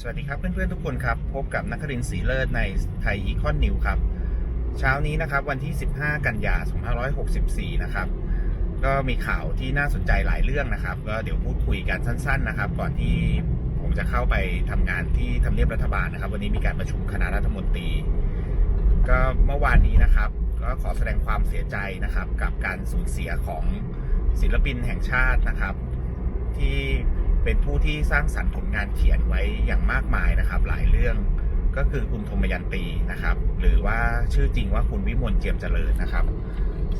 สวัสดีครับเพื่อนๆทุกคนครับ พบกับนักรินทร์ศรีเลิศในไทยอีคอนนิวครับ เช้านี้นะครับวันที่ 15 กันยา2564 นะครับ ก็มีข่าวที่น่าสนใจหลายเรื่องนะครับ ก็เดี๋ยวพูดคุยกันสั้น ๆ นะครับ ก่อนที่ผมจะเข้าไปทำงานที่ทำเนียบรัฐบาลนะครับ วันนี้มีการประชุมคณะรัฐมนตรี ก็เมื่อวานนี้นะครับ ก็ขอแสดงความเสียใจนะครับ กับการสูญเสียของศิลปินแห่งชาตินะครับ ที่ เป็นผู้ที่สร้างสรรค์ผลงานเขียนไว้อย่างมากมายนะครับ หลายเรื่องก็คือคุณธมยันตีนะครับ หรือว่าชื่อจริงว่าคุณวิมลเจียมเจริญนะครับ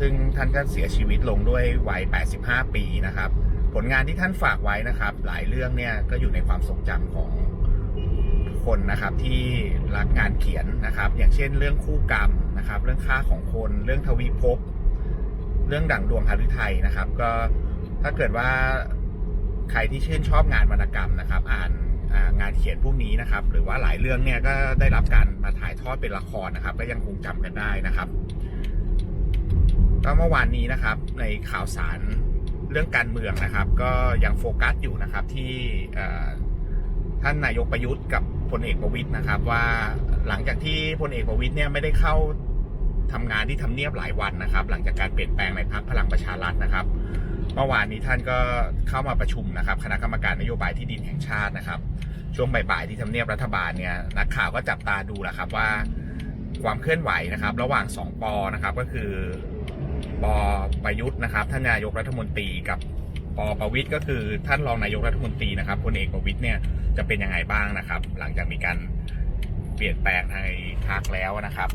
ซึ่งท่านก็เสียชีวิตลงด้วยวัย 85 ปีนะครับ ผลงานที่ท่านฝากไว้นะครับ หลายเรื่องเนี่ยก็อยู่ในความทรงจำของคนนะครับที่รักงานเขียนนะครับ อย่างเช่น เรื่องคู่กรรมนะครับ เรื่องค่าของคนเรื่องทวีภพเรื่องดั่งดวงฮารุไทยนะครับ ก็ถ้าเกิดว่า ใครที่ชื่นชอบงานวรรณกรรมนะครับ อ่านงานเขียนพวกนี้นะครับ หรือว่าหลายเรื่องเนี่ยก็ได้รับการมาถ่ายทอดเป็นละครนะครับ ก็ยังคงจำกันได้นะครับก็เมื่อวานนี้นะครับในข่าวสารเรื่องการเมืองนะครับ ก็ยังโฟกัสอยู่นะครับที่ท่านนายกประยุทธ์กับพลเอกประวิตยนะครับ ว่าหลังจากที่พลเอกประวิตยเนี่ยไม่ได้เข้าทำงานที่ทำเนียบหลายวันนะครับ หลังจากการเปลี่ยนแปลงในพรรคพลังประชารัฐนะครับ เมื่อวานนี้ท่านก็เข้ามาประชุมนะครับคณะกรรมการนโยบายที่ดินแห่งชาตินะครับ ช่วงบ่ายๆที่ทำเนียบรัฐบาลเนี่ยนักข่าวก็จับตาดูแหละครับว่าความเคลื่อนไหวนะครับ ระหว่างสองปอนะครับก็คือปอประยุทธ์นะครับท่านนายกรัฐมนตรีกับปอประวิทย์ก็คือท่านรองนายกรัฐมนตรีนะครับพลเอกประวิทย์เนี่ยจะเป็นยังไงบ้างนะครับ หลังจากมีการเปลี่ยนแปลงในพรรคแล้วนะครับ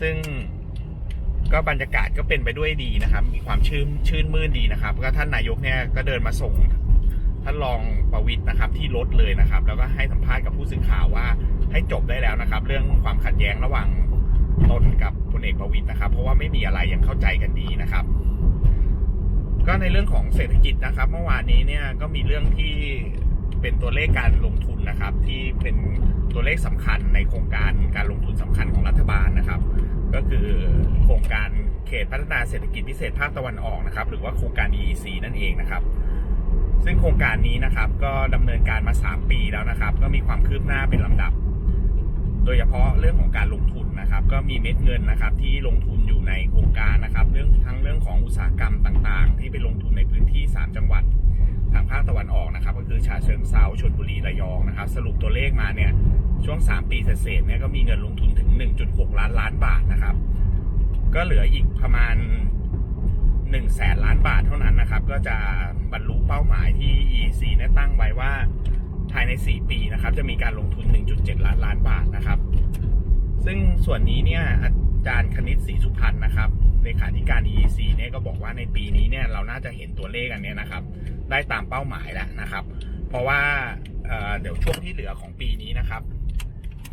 ซึ่ง ก็บรรยากาศก็เป็นไปด้วยดีนะครับ มีความชื่นชื่นมื่นดีนะครับ ก็ท่านนายกเนี่ยก็เดินมาส่งท่านรองประวิตยนะครับที่รถเลยนะครับ แล้วก็ให้สัมภาษณ์กับผู้สื่อข่าวว่าให้จบได้แล้วนะครับ เรื่องความขัดแย้งระหว่างตนกับพลเอกประวิตยนะครับ เพราะว่าไม่มีอะไรยังเข้าใจกันดีนะครับ ก็ในเรื่องของเศรษฐกิจนะครับ เมื่อวานนี้เนี่ยก็มีเรื่องที่เป็นตัวเลขการลงทุนนะครับ ที่เป็นตัวเลขสำคัญในโครงการการลงทุนสำคัญของรัฐบาลนะครับ ก็คือโครงการเขตพัฒนาเศรษฐกิจพิเศษภาคตะวันออกนะครับ หรือว่าโครงการ EEC นั่นเองนะครับ ซึ่งโครงการนี้นะครับ ก็ดำเนินการมา 3 ปีแล้วนะครับ ก็มีความคืบหน้าเป็นลำดับ โดยเฉพาะเรื่องของการลงทุนนะครับ ก็มีเม็ดเงินนะครับ ที่ลงทุนอยู่ในโครงการนะครับ เรื่องทั้งเรื่องของอุตสาหกรรมต่างๆ ที่ไปลงทุนในพื้นที่ 3 จังหวัดทางภาคตะวันออกนะครับ ก็คือฉะเชิงเซาชลบุรีระยองนะครับ สรุปตัวเลขมาเนี่ย ช่วง 3 ปีเศษเนี่ยก็มีเงินลงทุนถึง 1.6 ล้านล้านบาทนะครับ ก็เหลืออีกประมาณ1แสนล้านบาทเท่านั้นนะครับ ก็จะบรรลุเป้าหมายที่ EC เนี่ยตั้งไว้ว่าภายใน 4 ปีนะครับ จะมีการลงทุน 1.7 ล้านล้านบาทนะครับ ซึ่งส่วนนี้เนี่ยอาจารย์คณิตศรีสุพรรณนะครับเลขาธิการ EEC เนี่ยก็บอกว่าในปีนี้เนี่ยเราน่าจะเห็นตัวเลขอันนี้นะครับ ได้ตามเป้าหมายแล้วนะครับ เพราะว่าเเดี๋ยวช่วงที่เหลือของปีนี้นะครับ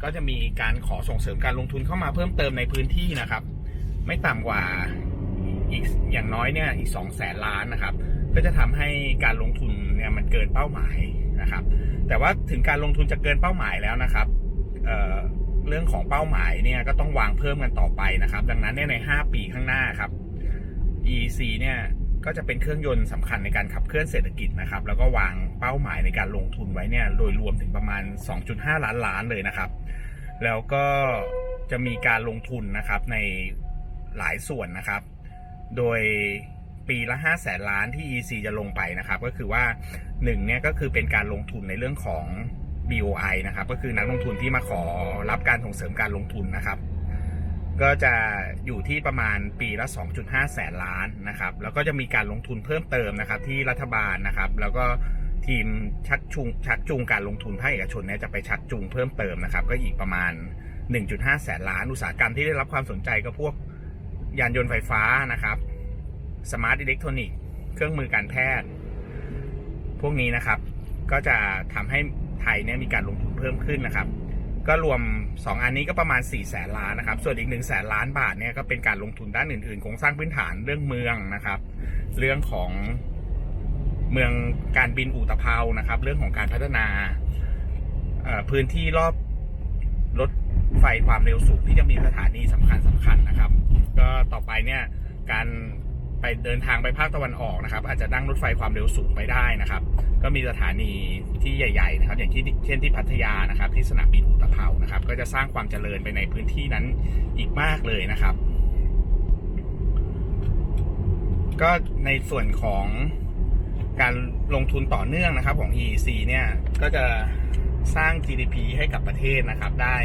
ก็จะมีการขอส่งเสริมการลงทุนเข้ามาเพิ่มเติมในพื้นที่นะครับ ไม่ต่ำกว่าอีกอย่างน้อยเนี่ยอีกสองแสนล้านนะครับ ก็จะทำให้การลงทุนเนี่ยมันเกินเป้าหมายนะครับ แต่ว่าถึงการลงทุนจะเกินเป้าหมายแล้วนะครับเเรื่องของเป้าหมายเนี่ยก็ต้องวางเพิ่มกันต่อไปนะครับ ดังนั้นเนี่ยใน 5 ปีข้างหน้าครับ EC เนี่ย ก็จะเป็นเครื่องยนต์สำคัญในการขับเคลื่อนเศรษฐกิจนะครับ แล้วก็วางเป้าหมายในการลงทุนไว้เนี่ยโดยรวมถึงประมาณ 2.5 ล้านล้านเลยนะครับ แล้วก็จะมีการลงทุนนะครับในหลายส่วนนะครับ โดยปีละ5แสนล้านที่ EC จะลงไปนะครับ ก็คือว่า1เนี่ยก็คือเป็นการลงทุนในเรื่องของ BOI นะครับ ก็คือนักลงทุนที่มาขอรับการส่งเสริมการลงทุนนะครับ ก็จะอยู่ที่ประมาณปีละ 2.5 แสนล้านนะครับ แล้วก็จะมีการลงทุนเพิ่มเติมนะครับ ที่รัฐบาลนะครับ แล้วก็ทีมชักจูงชักจูงการลงทุนภาคเอกชนเนี่ยจะไปชักจูงเพิ่มเติมนะครับ ก็อีกประมาณ 1.5 แสนล้าน อุตสาหกรรมที่ได้รับความสนใจก็พวกยานยนต์ไฟฟ้านะครับสมาร์ทอิเล็กทรอนิกส์เครื่องมือการแพทย์ พวกนี้นะครับ ก็จะทำให้ไทยเนี่ยมีการลงทุนเพิ่มขึ้นนะครับ ก็รวม 2 อันนี้ก็ประมาณ 4 แสนล้านนะครับ ส่วนอีก1แสนล้านบาทเนี่ยก็เป็นการลงทุนด้านอื่นๆโครงสร้างพื้นฐานเรื่องเมืองนะครับ เรื่องของเมืองการบินอุตภเปานะครับ เรื่องของการพัฒนาพื้นที่รอบรถไฟความเร็วสูงที่จะมีสถานีสำคัญสำคัญนะครับ ก็ต่อไปเนี่ยการ ไปเดินทางไปภาคตะวันออกนะครับ อาจจะนั่งรถไฟความเร็วสูงไปได้นะครับ ก็มีสถานีที่ใหญ่ ๆ นะครับ อย่างที่เช่นที่พัทยานะครับ ที่สนามบินอุตภเปานะครับ ก็จะสร้างความเจริญไปในพื้นที่นั้นอีกมากเลยนะครับ ก็ในส่วนของการลงทุนต่อเนื่องนะครับของ EEC เนี่ยก็จะสร้าง GDP ให้กับประเทศนะครับ ได้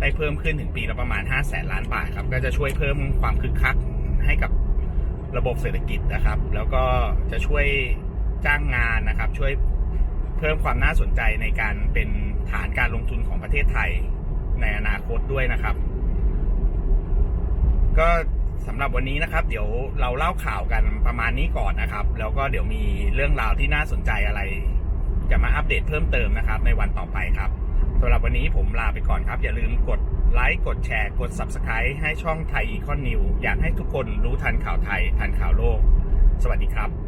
ได้เพิ่มขึ้นถึงปีละประมาณ 5 0 0แสนล้านบาทครับ ก็จะช่วยเพิ่มความคึกคักให้กับ ระบบเศรษฐกิจนะครับ แล้วก็จะช่วยจ้างงานนะครับ ช่วยเพิ่มความน่าสนใจในการเป็นฐานการลงทุนของประเทศไทยในอนาคตด้วยนะครับ ก็สำหรับวันนี้นะครับ เดี๋ยวเราเล่าข่าวกันประมาณนี้ก่อนนะครับ แล้วก็เดี๋ยวมีเรื่องราวที่น่าสนใจอะไร จะมาอัปเดตเพิ่มเติมนะครับ ในวันต่อไปครับสำหรับวันนี้ผมลาไปก่อนครับ อย่าลืมกด ไลค์กดแชร์กด Subscribe ให้ช่องไทยอีคอนนิวอยากให้ทุกคนรู้ทันข่าวไทยทันข่าวโลก สวัสดีครับ